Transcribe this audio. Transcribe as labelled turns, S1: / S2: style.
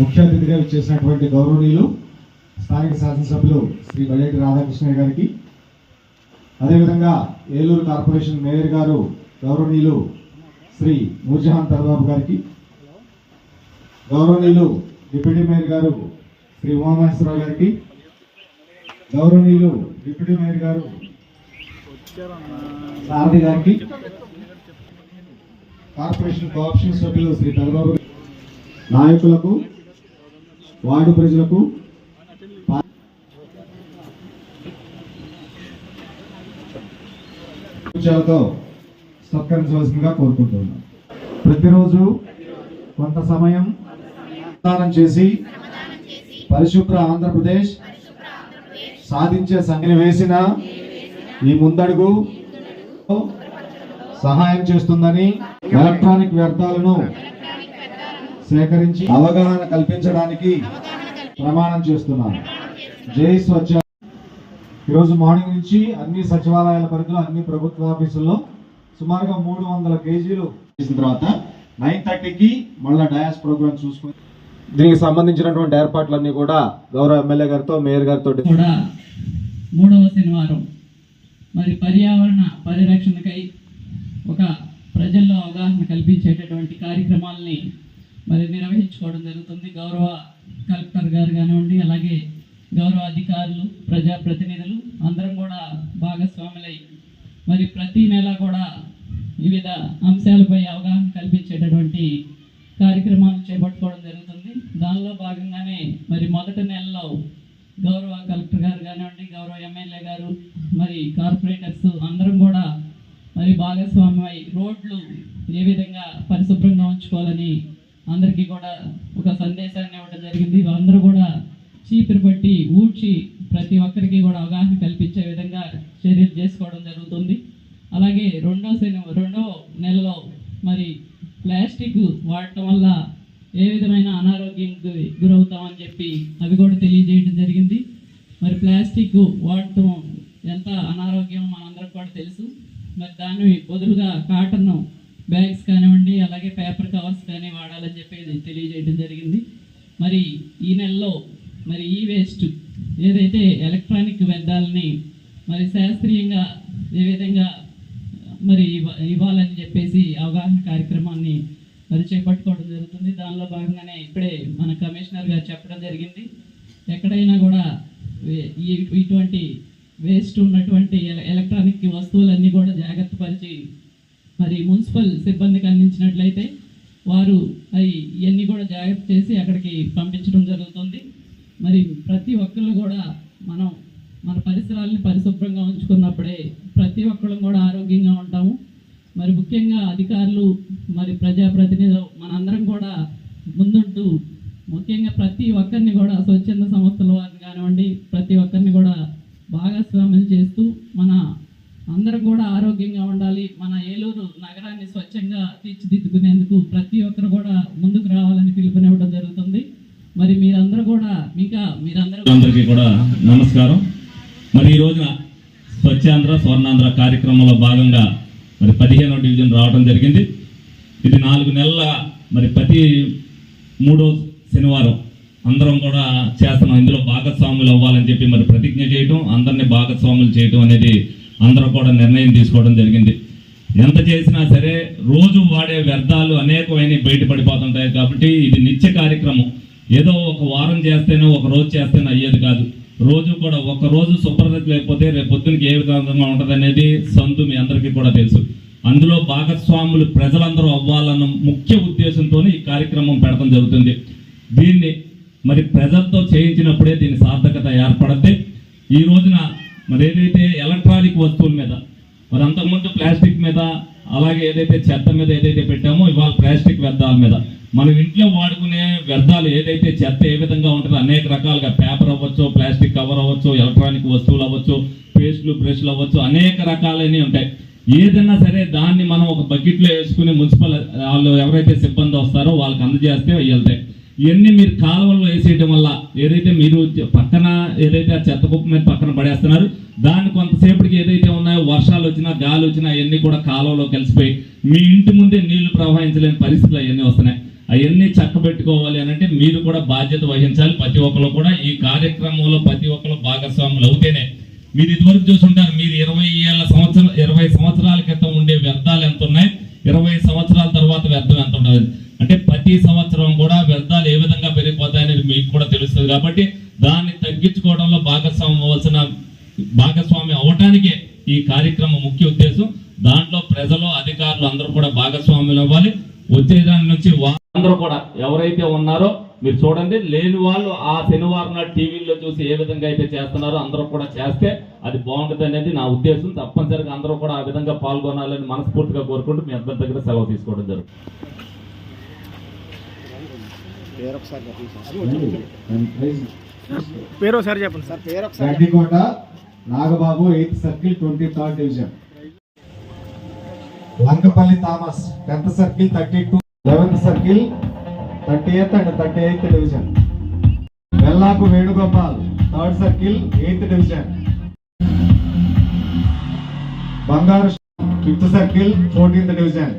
S1: చేసినటువంటి గౌరవనీయులు స్థానిక శాసనసభ్యులు శ్రీ బడేటి రాధాకృష్ణయ్య గారికి. అదేవిధంగా ఏలూరు కార్పొరేషన్ మేయర్ గారు గౌరవనీయులు శ్రీ నూర్జహాన్ తరబాబు గారికి. గౌరవనీయులు డిప్యూటీ మేయర్ గారు శ్రీ ఉమామహేశ్వరరావు గారికి. గౌరవనీయులు డిప్యూటీ మేయర్ గారు సారథి గారికి. కార్పొరేషన్ కోఆప్షన్ సభ్యులు శ్రీ తరబాబు నాయకులకు వార్డు ప్రజలకు సత్కరించవలసిందిగా కోరుకుంటున్నాను. ప్రతిరోజు కొంత సమయం దానం చేసి పరిశుభ్ర ఆంధ్రప్రదేశ్ సాధించే సంఖ్యను వేసిన ఈ ముందడుగు సహాయం చేస్తుందని ఎలక్ట్రానిక్ వ్యర్థాలను సేకరించి అవగాహన కల్పించడానికి ప్రమాణం చేస్తున్నాను జై స్వచ్ఛ ఈరోజు మార్నింగ్ నుంచి అన్ని సచివాలయాల పరిధిలో అన్ని ప్రభుత్వ ఆఫీసుల్లో సుమారుగా మూడు వందల కేజీలు చేసిన తర్వాత నైన్ థర్టీకి మళ్ళీ డయాస్ ప్రోగ్రామ్ చూసుకుని దీనికి సంబంధించినటువంటి ఏర్పాట్లన్నీ కూడా గౌరవ ఎమ్మెల్యే గారితో మేయర్ గారితో
S2: కూడా మూడవ శనివారం. మరి పర్యావరణ పరిరక్షణకై ఒక ప్రజల్లో అవగాహన కల్పించేటటువంటి కార్యక్రమాలని మరి నిర్వహించుకోవడం జరుగుతుంది. గౌరవ కలెక్టర్ గారు కానివ్వండి అలాగే గౌరవ అధికారులు ప్రజాప్రతినిధులు అందరం కూడా భాగస్వాములై మరి ప్రతి నెల కూడా వివిధ అంశాలపై అవగాహన కల్పించేటటువంటి కార్యక్రమాలు చేపట్టుకోవడం జరుగుతుంది. దానిలో భాగంగానే మరి మొదటి నెలలో గౌరవ కలెక్టర్ గారు కానివ్వండి గౌరవ ఎమ్మెల్యే గారు మరి కార్పొరేటర్స్ అందరం కూడా మరి భాగస్వామ్యమై రోడ్లు ఏ విధంగా పరిశుభ్రంగా ఉంచుకోవాలని అందరికీ కూడా ఒక సందేశాన్ని ఇవ్వడం జరిగింది. అందరూ కూడా చీపురు పట్టి ఊడ్చి ప్రతి ఒక్కరికి కూడా అవగాహన కల్పించే విధంగా చర్యలు చేసుకోవడం జరుగుతుంది. అలాగే రెండో శని రెండో నెలలో మరి ప్లాస్టిక్ వాడటం వల్ల ఏ విధమైన అనారోగ్యంకి గురవుతామని చెప్పి అవి కూడా తెలియజేయడం జరిగింది. మరి ప్లాస్టిక్ వాడటం ఎంత అనారోగ్యం మనందరికి కూడా తెలుసు. మరి దాన్ని బదులుగా కాటన్ బ్యాగ్స్ కానివ్వండి అలాగే పేపర్ కవర్స్ కానీ వాడాలని చెప్పి తెలియజేయడం జరిగింది. మరి ఈ నెలలో మరి ఈ వేస్ట్ ఏదైతే ఎలక్ట్రానిక్ వ్యర్థాలని మరి శాస్త్రీయంగా ఏ విధంగా మరి ఇవ్వ- ఇవ్వాలని చెప్పేసి అవగాహన కార్యక్రమాన్ని మరి చేపట్టుకోవడం జరుగుతుంది. దానిలో భాగంగానే ఇప్పుడే మన కమిషనర్ గారు చెప్పడం జరిగింది. ఎక్కడైనా కూడా ఈ- ఇటువంటి వేస్ట్ ఉన్నటువంటి ఎల- ఎలక్ట్రానిక్ వస్తువులన్నీ కూడా జాగ్రత్త పరిచి మరి మున్సిపల్ సిబ్బందికి అందించినట్లయితే వారు అవి ఇవన్నీ కూడా జాగ్రత్త చేసి అక్కడికి పంపించడం జరుగుతుంది. మరి ప్రతి ఒక్కళ్ళు కూడా మనం మన పరిసరాలని పరిశుభ్రంగా ఉంచుకున్నప్పుడే ప్రతి ఒక్కళ్ళు కూడా ఆరోగ్యంగా ఉంటాము. మరి ముఖ్యంగా అధికారులు మరి ప్రజాప్రతినిధులు మనందరం కూడా ముందుంటూ ముఖ్యంగా ప్రతి ఒక్కరిని కూడా స్వచ్ఛంద సంస్థల వారిని కానివ్వండి ప్రతి ఒక్కరిని కూడా భాగస్వామ్యం చేస్తూ మన అందరూ కూడా ఆరోగ్యంగా ఉండాలి. మన ఏలూరు నగరాన్ని స్వచ్ఛంగా తీర్చిదిద్దుకునేందుకు ప్రతి ఒక్కరు కూడా ముందుకు రావాలని పిలుపునివ్వడం జరుగుతుంది. మరి మీరందరూ కూడా ఇంకా మీరందరూ
S3: అందరికీ కూడా నమస్కారం. మరి ఈ రోజున స్వచ్ఛాంధ్ర స్వర్ణాంధ్ర కార్యక్రమంలో భాగంగా మరి పదిహేనో డివిజన్ రావడం జరిగింది. ఇది నాలుగు నెలల మరి ప్రతి మూడో శనివారం అందరం కూడా చేస్తున్నాం. ఇందులో భాగస్వాములు అవ్వాలని చెప్పి మరి ప్రతిజ్ఞ చేయటం అందరినీ భాగస్వాములు చేయటం అనేది అందరూ కూడా నిర్ణయం తీసుకోవడం జరిగింది. ఎంత చేసినా సరే రోజు వాడే వ్యర్థాలు అనేకమైన బయటపడిపోతుంటాయి కాబట్టి ఇది నిత్య కార్యక్రమం. ఏదో ఒక వారం చేస్తేనే ఒక రోజు చేస్తేనే అయ్యేది కాదు. రోజు కూడా ఒక రోజు శుభ్రత లేకపోతే రేపు పొద్దునకి ఏ విధంగా ఉంటుంది అనేది సంతు మీ అందరికీ కూడా తెలుసు. అందులో భాగస్వాములు ప్రజలందరూ అవ్వాలన్న ముఖ్య ఉద్దేశంతో ఈ కార్యక్రమం పెడతం జరుగుతుంది. దీన్ని మరి ప్రజలతో చేయించినప్పుడే దీని సార్థకత ఏర్పడద్ది ఈ రోజున మరి ఏదైతే ఎలక్ట్రానిక్ వస్తువుల మీద మరి అంతకుముందు ప్లాస్టిక్ మీద అలాగే ఏదైతే చెత్త మీద ఏదైతే పెట్టామో ఇవాళ ప్లాస్టిక్ వ్యర్థాల మీద. మనం ఇంట్లో వాడుకునే వ్యర్థాలు ఏదైతే చెత్త ఏ విధంగా ఉంటుందో అనేక రకాలుగా పేపర్ అవ్వచ్చు ప్లాస్టిక్ కవర్ అవ్వచ్చు ఎలక్ట్రానిక్ వస్తువులు అవ్వచ్చు పేస్ట్లు బ్రష్లు అవ్వచ్చు అనేక రకాలైనవి ఉంటాయి. ఏదైనా సరే దాన్ని మనం ఒక బకెట్లో వేసుకుని మున్సిపల్ వాళ్ళు ఎవరైతే సిబ్బంది వస్తారో వాళ్ళకి అందజేస్తే వెళ్తాయి. ఇవన్నీ మీరు కాలువల్లో వేసేయటం వల్ల ఏదైతే మీరు పక్కన ఏదైతే ఆ చెత్త కుప్ప మీద పక్కన పడేస్తున్నారు దాన్ని కొంతసేపటికి ఏదైతే ఉన్నాయో వర్షాలు వచ్చినా గాలి వచ్చినా అవన్నీ కూడా కాలువలో కలిసిపోయి మీ ఇంటి ముందే నీళ్ళు ప్రవహించలేని పరిస్థితులు అవన్నీ వస్తున్నాయి. అవన్నీ చక్కబెట్టుకోవాలి అని అంటే మీరు కూడా బాధ్యత వహించాలి. ప్రతి ఒక్కరు కూడా ఈ కార్యక్రమంలో ప్రతి ఒక్కరు భాగస్వాములు అవుతేనే. మీరు ఇదివరకు చూసుంటారు మీరు ఇరవై ఏళ్ళ సంవత్సరం ఇరవై సంవత్సరాల క్రితం ఉండే వ్యర్థాలు ఎంత ఉన్నాయి ఇరవై సంవత్సరాలు ప్రతి సంవత్సరం కూడా వ్యర్థాలు ఏ విధంగా పెరిగిపోతాయనేది మీకు కూడా తెలుస్తుంది. కాబట్టి దాన్ని తగ్గించుకోవడంలో భాగస్వామ్యం అవ్వాల్సిన భాగస్వామ్యం అవ్వటానికే ఈ కార్యక్రమం ముఖ్య ఉద్దేశం. దాంట్లో ప్రజలు అధికారులు అందరూ కూడా భాగస్వాములు అవ్వాలి. వచ్చే దాని నుంచి అందరూ కూడా ఎవరైతే ఉన్నారో మీరు చూడండి లేని వాళ్ళు ఆ శనివారం నాడు చూసి ఏ విధంగా అయితే చేస్తున్నారో అందరూ కూడా చేస్తే అది బాగుంటుంది అనేది నా ఉద్దేశం. తప్పనిసరిగా అందరూ కూడా ఆ విధంగా పాల్గొనాలని మనస్ఫూర్తిగా కోరుకుంటూ మీ అందరి దగ్గర సెలవు తీసుకోవడం జరుగుతుంది.
S4: పేరు ఒకసారి చెప్పండి. సార్. పేరు ఒకసారి
S1: Nagababu eighth circle twenty third division. Lankapalli Thomas tenth circle thirty two eleventh circle thirty eighth and thirty eighth division. Vellaku Venugopal third circle eighth division. Bangaru fifth circle fourteenth division.